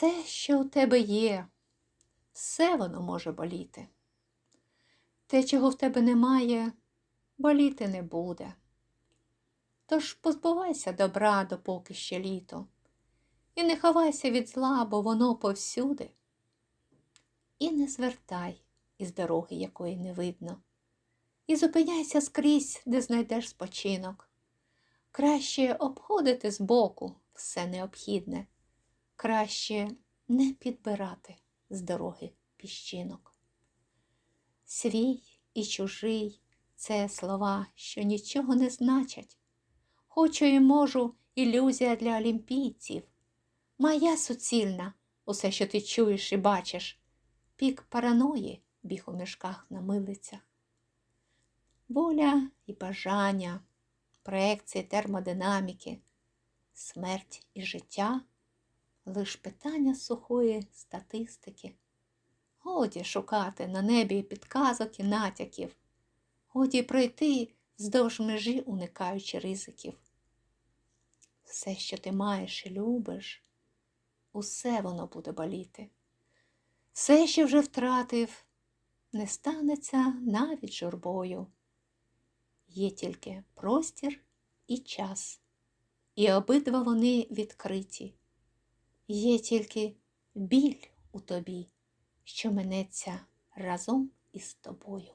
Все, що у тебе є, все воно може боліти. Те, чого в тебе немає, боліти не буде. Тож позбувайся добра, допоки ще літо, і не ховайся від зла, бо воно повсюди. І не звертай із дороги, якої не видно, і зупиняйся скрізь, де знайдеш спочинок. Краще обходити збоку все необхідне, краще не підбирати з дороги піщинок. Свій і чужий це слова, що нічого не значать. Хочу і можу ілюзія для олімпійців. Моя суцільна, усе, що ти чуєш і бачиш, пік параної біг у мішках на милицях. Воля і бажання, проекції термодинаміки, смерть і життя лиш питання сухої статистики. Годі шукати на небі підказок і натяків, годі пройти вздовж межі, уникаючи ризиків. Все, що ти маєш і любиш, усе воно буде боліти. Все, що вже втратив, не станеться навіть журбою. Є тільки простір і час, і обидва вони відкриті. Є тільки біль у тобі, що минеться разом із тобою.